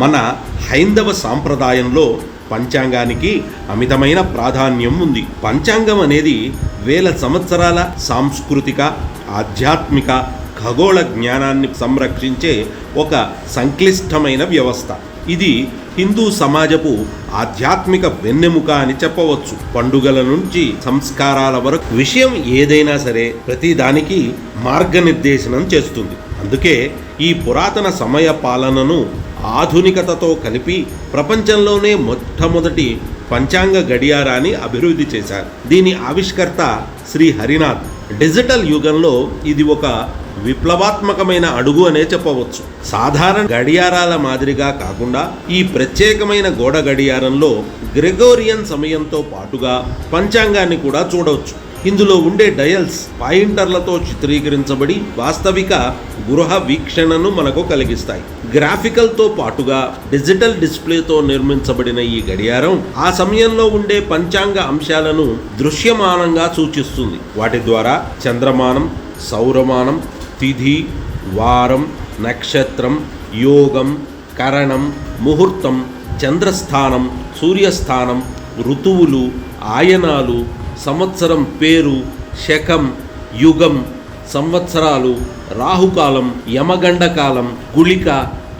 మన హైందవ సాంప్రదాయంలో పంచాంగానికి అమితమైన ప్రాధాన్యం ఉంది. పంచాంగం అనేది వేల సంవత్సరాల సాంస్కృతిక ఆధ్యాత్మిక ఖగోళ జ్ఞానాన్ని సంరక్షించే ఒక సంక్లిష్టమైన వ్యవస్థ. ఇది హిందూ సమాజపు ఆధ్యాత్మిక వెన్నెముక అని చెప్పవచ్చు. పండుగల నుంచి సంస్కారాల వరకు విషయం ఏదైనా సరే ప్రతిదానికి మార్గనిర్దేశనం చేస్తుంది. అందుకే ఈ పురాతన సమయ పాలనను ఆధునికతతో కలిపి ప్రపంచంలోనే మొట్టమొదటి పంచాంగ గడియారాన్ని అభివృద్ధి చేశారు. దీని ఆవిష్కర్త శ్రీ హరినాథ్. డిజిటల్ యుగంలో ఇది ఒక విప్లవాత్మకమైన అడుగు అనే చెప్పవచ్చు. సాధారణ గడియారాల మాదిరిగా కాకుండా ఈ ప్రత్యేకమైన గోడ గడియారంలో గ్రెగోరియన్ సమయంతో పాటుగా పంచాంగాన్ని కూడా చూడవచ్చు. ఇందులో ఉండే డయల్స్ పాయింటర్లతో చిత్రీకరించబడి వాస్తవిక గృహ వీక్షణను మనకు కలిగిస్తాయి. గ్రాఫికల్తో పాటుగా డిజిటల్ డిస్ప్లేతో నిర్మించబడిన ఈ గడియారం ఆ సమయంలో ఉండే పంచాంగ అంశాలను దృశ్యమానంగా సూచిస్తుంది. వాటి ద్వారా చంద్రమానం సౌరమానం తిథి వారం నక్షత్రం యోగం కరణం ముహూర్తం చంద్రస్థానం సూర్యస్థానం ఋతువులు ఆయనాలు సంవత్సరం పేరు శకం యుగం సంవత్సరాలు రాహుకాలం యమగండకాలం గుళిక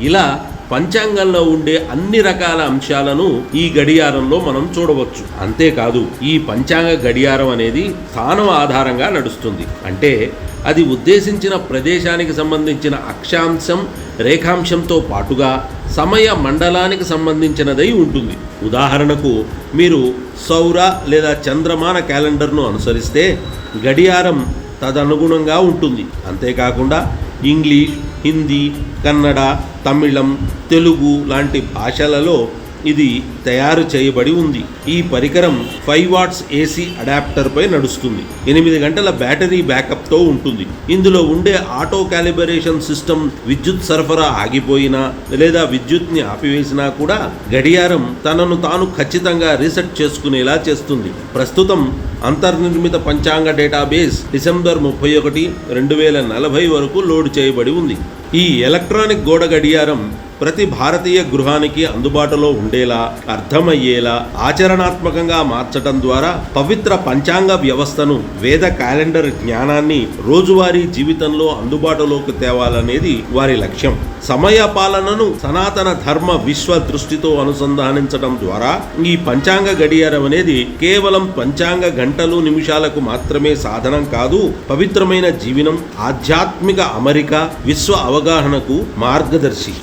ఇలా పంచాంగంలో ఉండే అన్ని రకాల అంశాలను ఈ గడియారంలో మనం చూడవచ్చు. అంతేకాదు ఈ పంచాంగ గడియారం అనేది స్థానం ఆధారంగా నడుస్తుంది. అంటే అది ఉద్దేశించిన ప్రదేశానికి సంబంధించిన అక్షాంశం రేఖాంశంతో పాటుగా సమయ మండలానికి సంబంధించినదై ఉంటుంది. ఉదాహరణకు మీరు సౌర లేదా చంద్రమాన క్యాలెండర్ను అనుసరిస్తే గడియారం తదనుగుణంగా ఉంటుంది. అంతేకాకుండా ఇంగ్లీష్ హిందీ కన్నడ తమిళం తెలుగు లాంటి భాషలలో ఇది తయారు చేయబడి ఉంది. ఈ పరికరం ఫైవ్ వాట్స్ ఏసీ అడాప్టర్పై నడుస్తుంది. ఎనిమిది గంటల బ్యాటరీ బ్యాకప్తో ఉంటుంది. ఇందులో ఉండే ఆటో క్యాలిబరేషన్ సిస్టమ్ విద్యుత్ సరఫరా ఆగిపోయినా లేదా విద్యుత్ని ఆపివేసినా కూడా గడియారం తనను తాను ఖచ్చితంగా రీసెట్ చేసుకునేలా చేస్తుంది. ప్రస్తుతం అంతర్నిర్మిత పంచాంగ డేటాబేస్ డిసెంబర్ ముప్పై ఒకటి రెండు వేల నలభై వరకు లోడ్ చేయబడి ఉంది. ఈ ఎలక్ట్రానిక్ గోడ గడియారం ప్రతి భారతీయ గృహానికి అందుబాటులో ఉండేలా అర్థమయ్యేలా ఆచరణాత్మకంగా మార్చటం ద్వారా పవిత్ర పంచాంగ వ్యవస్థను వేద క్యాలెండర్ జ్ఞానాన్ని రోజువారీ జీవితంలో అందుబాటులోకి తేవాలనేది వారి లక్ష్యం. సమయ పాలనను సనాతన ధర్మ విశ్వ దృష్టితో అనుసంధానించడం ద్వారా ఈ పంచాంగ గడియారం అనేది కేవలం పంచాంగ గంటలు నిమిషాలకు మాత్రమే సాధనం కాదు పవిత్రమైన జీవనం ఆధ్యాత్మిక అమరిక విశ్వ అవగాహనకు మార్గదర్శి.